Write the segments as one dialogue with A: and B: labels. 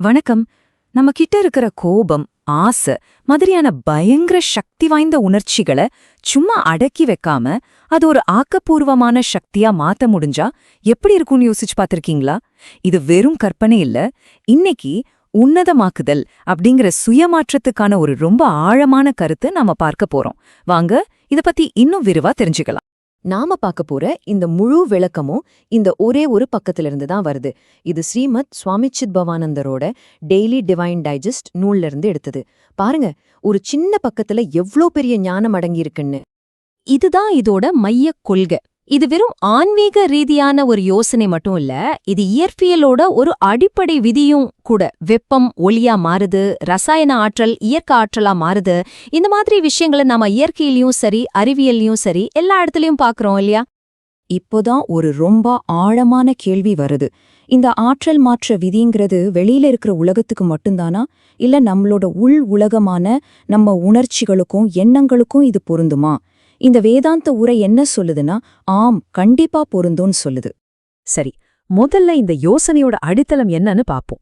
A: வணக்கம். நம்ம கிட்ட இருக்கிற கோபம் ஆசை மாதிரியான பயங்கர சக்தி வாய்ந்த உணர்ச்சிகளை சும்மா அடக்கி வைக்காம அது ஒரு ஆக்கப்பூர்வமான சக்தியா மாத்த முடிஞ்சா எப்படி இருக்கும்னு யோசிச்சு பார்த்திருக்கீங்களா? இது வெறும் கற்பனை இல்ல. இன்னைக்கு உன்னதமாக்குதல் அப்படிங்கிற சுயமாற்றத்துக்கான ஒரு ரொம்ப ஆழமான கருத்து நாம பார்க்க போறோம். வாங்க இத பத்தி இன்னும் விரிவா தெரிஞ்சுக்கலாம்.
B: நாம பார்க்க போற இந்த முழு விளக்கமும் இந்த ஒரே ஒரு பக்கத்துல இருந்து தான் வருது. இது ஸ்ரீமத் சுவாமி சித்பவானந்தரோட டெய்லி டிவைன் டைஜஸ்ட் நூல்ல இருந்து எடுத்தது. பாருங்க ஒரு சின்ன பக்கத்துல எவ்ளோ பெரிய ஞானம் அடங்கியிருக்குன்னு.
C: இதுதான் இதோட மையக் கொள்கை. இது வெறும் ஆன்மீக ரீதியான ஒரு யோசனை மட்டும் இல்ல இது இயற்பியலோட ஒரு அடிப்படை விதியும் கூட. வெப்பம் ஒளியா மாறுது ரசாயன ஆற்றல் இயற்கை ஆற்றலா மாறுது. இந்த மாதிரி விஷயங்களை நாம இயற்கையிலயும் சரி அறிவியல்லையும் சரி எல்லா இடத்துலயும் பாக்குறோம் இல்லையா?
B: இப்போதான் ஒரு ரொம்ப ஆழமான கேள்வி வருது. இந்த ஆற்றல் மாற்ற விதிங்கிறது வெளியில இருக்கிற உலகத்துக்கு மட்டும்தானா? இல்ல நம்மளோட உள் உலகமான நம்ம உணர்ச்சிகளுக்கும் எண்ணங்களுக்கும் இது பொருந்துமா? இந்த வேதாந்த உரை என்ன சொல்லுதுன்னா ஆம் கண்டிப்பா பொருந்தும்னு சொல்லுது.
D: சரி முதல்ல இந்த யோசனையோட அடித்தளம் என்னன்னு பாப்போம்.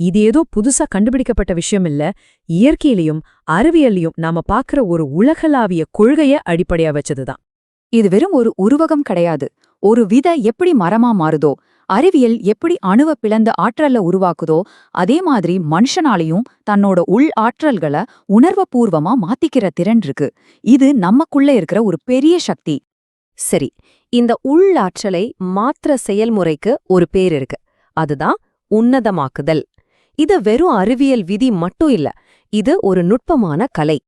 D: இது ஏதோ புதுசா கண்டுபிடிக்கப்பட்ட விஷயம் இல்ல. இயற்கையிலையும் அறிவியலையும் நாம பாக்குற ஒரு உலகளாவிய கொள்கைய அடிப்படையா வச்சதுதான்.
A: இது வெறும் ஒரு உருவகம் கிடையாது. ஒரு வித எப்படி மரமா மாறுதோ அறிவியல் எப்படி அணுவ பிளந்த ஆற்றல்ல உருவாக்குதோ அதே மாதிரி மனுஷனாலையும் தன்னோட உள் ஆற்றல்களை உணர்வபூர்வமா மாத்திக்கிற திறன் இருக்கு. இது நமக்குள்ள இருக்கிற ஒரு பெரிய சக்தி.
C: சரி இந்த உள்ளாற்றலை மாற்ற செயல்முறைக்கு ஒரு பேர் இருக்கு. அதுதான் உன்னதமாக்குதல். இது வெறும் அறிவியல் விதி மட்டும் இல்ல இது ஒரு நுட்பமான கலை.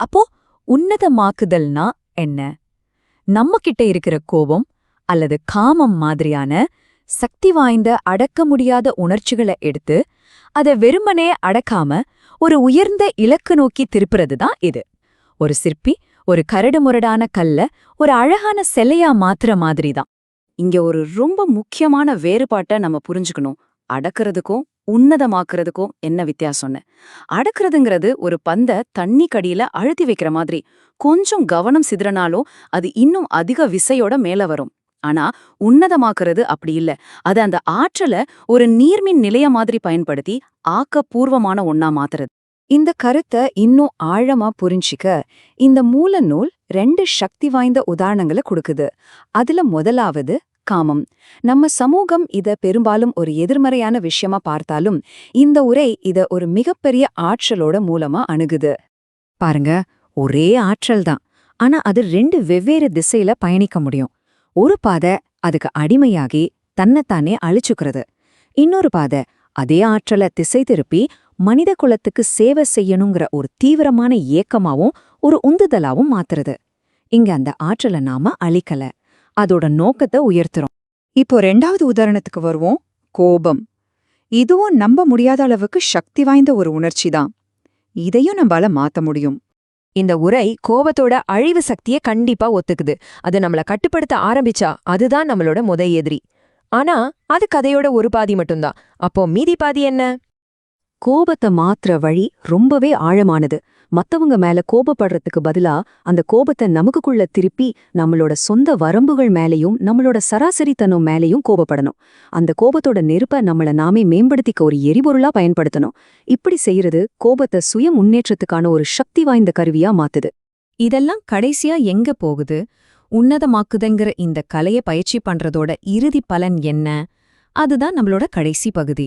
A: அப்போ உன்னதமாக்குதல்னா என்ன? நம்ம கிட்ட இருக்கிற கோபம் அல்லது காமம் மாதிரியான சக்தி வாய்ந்த அடக்க முடியாத உணர்ச்சிகளை எடுத்து அதை வெறுமனே அடக்காம ஒரு உயர்ந்த இலக்கு நோக்கி திருப்புறது தான் இது. ஒரு சிற்பி ஒரு கரடுமுரடான கல்ல ஒரு அழகான சிலையா மாத்துற மாதிரி தான். இங்க ஒரு ரொம்ப முக்கியமான வேறுபாட்டை நம்ம புரிஞ்சுக்கணும். அடக்கிறதுக்கும் உன்னதமாக்குறதுக்கும் என்ன வித்தியாசம்னு. அடக்கிறதுங்கிறது ஒரு பந்த தண்ணி கடியில அழுத்தி வைக்கிற மாதிரி. கொஞ்சம் கவனம் சிதறனாலும் அது இன்னும் அதிக விசையோட மேல வரும். ஆனா உன்னதமாக்குறது அப்படி இல்ல. அது அந்த ஆற்றல ஒரு நீர்மின் நிலைய மாதிரி பயன்படுத்தி ஆக்கப்பூர்வமான ஒன்னா மாத்துறது. இந்த கருத்தை இன்னும் ஆழமா புரிஞ்சிக்க இந்த மூல நூல் ரெண்டு சக்தி வாய்ந்த உதாரணங்களை கொடுக்குது. அதுல முதலாவது காமம். நம்ம சமூகம் இத பெரும்பாலும் ஒரு எதிர்மறையான விஷயமா பார்த்தாலும் இந்த உரை இத ஒரு மிகப்பெரிய ஆற்றலோட மூலமா அணுகுது. பாருங்க ஒரே ஆற்றல் தான். ஆனா அது ரெண்டு வெவ்வேறு திசையில பயணிக்க முடியும். ஒரு பாதை அதுக்கு அடிமையாகி தன்னைத்தானே அழிச்சுக்கிறது. இன்னொரு பாதை அதே ஆற்றலை திசை திருப்பி மனித குலத்துக்கு சேவை செய்யணுங்கிற ஒரு தீவிரமான ஏக்கமாவும் ஒரு உந்துதலாவும் மாத்துறது. இங்க அந்த ஆற்றலை நாம அழிக்கல. அதோட நோக்கத்தை உயர்த்துறோம். இப்போ ரெண்டாவது உதாரணத்துக்கு வருவோம். கோபம். இதுவும் நம்ப முடியாத அளவுக்கு சக்தி வாய்ந்த ஒரு உணர்ச்சி தான் இதையும் நம்மால மாத்த முடியும்.
C: இந்த உரை கோபத்தோட அழிவு சக்தியை கண்டிப்பா ஒத்துக்குது. அது நம்மள கட்டுப்படுத்த ஆரம்பிச்சா அதுதான் நம்மளோட முத எதிரி. ஆனா அது கதையோட ஒரு பாதி மட்டும்தான். அப்போ மீதி பாதி என்ன?
B: கோபத்தை மாத்துற வழி ரொம்பவே ஆழமானது. மத்தவங்க மேல கோபப்படுறதுக்கு பதிலா அந்த கோபத்தை நமக்குள்ள திருப்பி நம்மளோட சொந்த வரம்புகள் மேலயும் நம்மளோட சராசரித்தனம் மேலயும் கோபப்படணும். அந்த கோபத்தோட நெருப்ப நம்மள நாமே மேம்படுத்திக்க ஒரு எரிபொருளா பயன்படுத்தணும். இப்படி செய்யறது கோபத்தை சுய முன்னேற்றத்துக்கான ஒரு சக்தி வாய்ந்த கருவியா மாத்துது.
A: இதெல்லாம் கடைசியா எங்க போகுது? உன்னதமாக்குதுங்கிற இந்த கலைய பயிற்சி பண்றதோட இறுதி பலன் என்ன? அதுதான் நம்மளோட கடைசி பகுதி.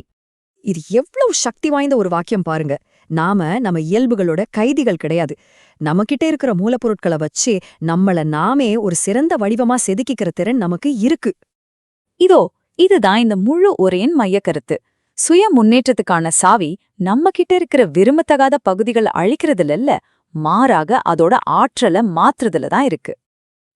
D: இது எவ்வளவு சக்தி வாய்ந்த ஒரு வாக்கியம் பாருங்க. நாம நம்ம இயல்புகளோட கைதிகள் கிடையாது. நம்மகிட்ட இருக்கிற மூலப்பொருட்களை வச்சு நம்மள நாமே ஒரு சிறந்த வடிவமா செதுக்கிக்கிற திறன் நமக்கு இருக்கு.
A: இதோ இதுதான் இந்த முழு உரையின் மையக்கருத்து. சுய முன்னேற்றத்துக்கான சாவி நம்ம கிட்ட இருக்கிற விரும்பத்தகாத பகுதிகள் அழிக்கிறதுல இல்ல மாறாக அதோட ஆற்றலை மாத்துறதுல தான் இருக்கு.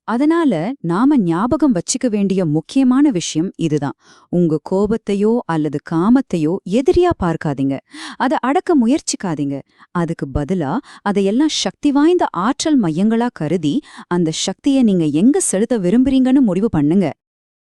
A: அதனால நாம ஞாபகம் வச்சுக்க வேண்டிய முக்கியமான விஷயம் இதுதான். உங்க கோபத்தையோ அல்லது காமத்தையோ எதிரியா பார்க்காதீங்க. அதை அடக்க முயற்சிக்காதீங்க. அதுக்கு பதிலா அதையெல்லாம் சக்தி வாய்ந்த ஆற்றல் மையங்களா கருதி அந்த சக்தியை நீங்க எங்க செலுத்த விரும்புறீங்கன்னு முடிவு பண்ணுங்க.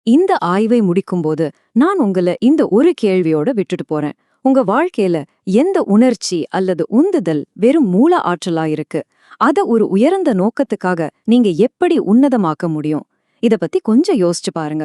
A: இந்த ஆய்வை முடிக்கும்போது நான் உங்களை இந்த ஒரு கேள்வியோட விட்டுட்டு போறேன். உங்க வாழ்க்கையில எந்த உணர்ச்சி அல்லது உந்துதல் வெறும் மூல ஆற்றலா இருக்கு? அத ஒரு உயர்ந்த நோக்கத்துக்காக நீங்க எப்படி உன்னதமாக்க முடியும்? இத பத்தி கொஞ்சம் யோசிச்சு பாருங்க.